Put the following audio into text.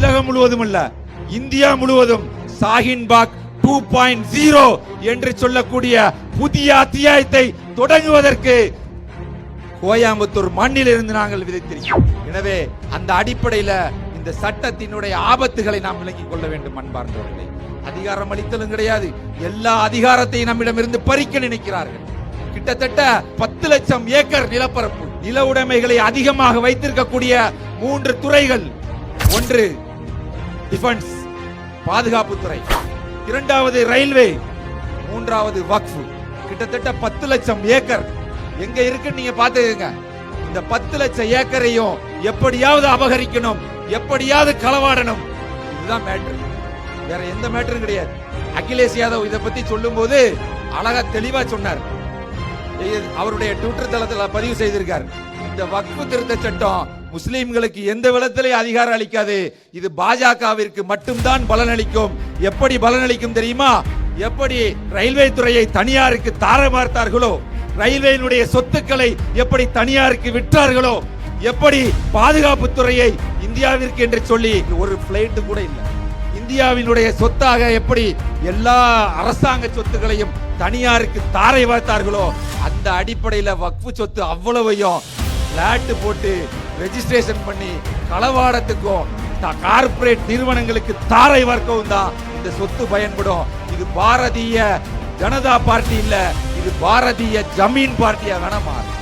உலகம் முழுவதும் அல்ல இந்தியா முழுவதும் Shaheen Bagh two point zero என்று சொல்லக்கூடிய புதிய அத்தியாயத்தை தொடங்குவதற்கு கோயம்புத்தூர் மண்ணில் இருந்து நாங்கள் விதைத்திருக்கிறோம். எனவே அந்த அடிப்படையில இந்த சட்டத்தினுடைய ஆபத்துகளை நாம் விளங்கிக் கொள்ள வேண்டும் அன்பார்ந்தவர்களே. அதிகாரம் அளித்தலும் கிடையாது. எல்லா அதிகாரத்தையும் நம்மிடமிருந்து பறிக்க நினைக்கிறார்கள். கிட்டத்தட்ட பத்து லட்சம் ஏக்கர் நிலப்பரப்பு நில உடைமைகளை அதிகமாக வைத்திருக்கக்கூடிய மூன்று துறைகள். ஒன்று டிஃபென்ஸ் பாதுகாப்புத்துறை இரண்டாவது ரயில்வே மூன்றாவது வக்ஃபு. கிட்டத்தட்ட பத்து லட்சம் ஏக்கர். எங்க இருக்குன்னு நீங்க பாத்துக்கங்க இந்த பத்து லட்சம் ஏக்கரையும் எப்படியாவது அபகரிக்கணும் எப்படியாவது களவாடணும். இதுதான் மேட்ரு வேற எந்த மேட்டரும் கிடையாது. அகிலேஷ் யாதவ் இதை பத்தி சொல்லும்போது அழகா தெளிவா சொன்னார். அவருடைய ட்விட்டர் தளத்தில் பதிவு செய்திருக்கார். இந்த வக்ஃபு திருத்த சட்டம் முஸ்லீம்களுக்கு எந்த விதத்திலே அதிகாரம் அளிக்காது. இது பாஜகவிற்கு மட்டும்தான் பலனளிக்கும். எப்படி பலனளிக்கும் தெரியுமா? எப்படி ரயில்வே துறையை தனியாருக்கு தார பார்த்தார்களோ ரயில்வேனுடைய சொத்துக்களை எப்படி தனியாருக்கு விற்றார்களோ? எப்படி பாதுகாப்பு துறையை இந்தியாவிற்கு என்று சொல்லி ஒரு பிளைட்டு கூட இல்லை. இந்தியாவினுடைய சொத்தாக எப்படி எல்லா அரசாங்க சொத்துக்களையும் தனியாருக்கு தாரை வார்த்தார்களோ? அந்த அடிப்படையில் வக்ஃபு சொத்து அவ்வளவையும் பிளாட் போட்டு ரெஜிஸ்ட்ரேஷன் பண்ணி களவாடத்துக்கும் கார்ப்பரேட் நிறுவனங்களுக்கு தாரை வார்க்கவும் தான் இந்த சொத்து பயன்படும். இது பாரதிய ஜனதா பார்ட்டி இல்ல இது பாரதிய ஜமீன் பார்ட்டியா வேணா மாறும்.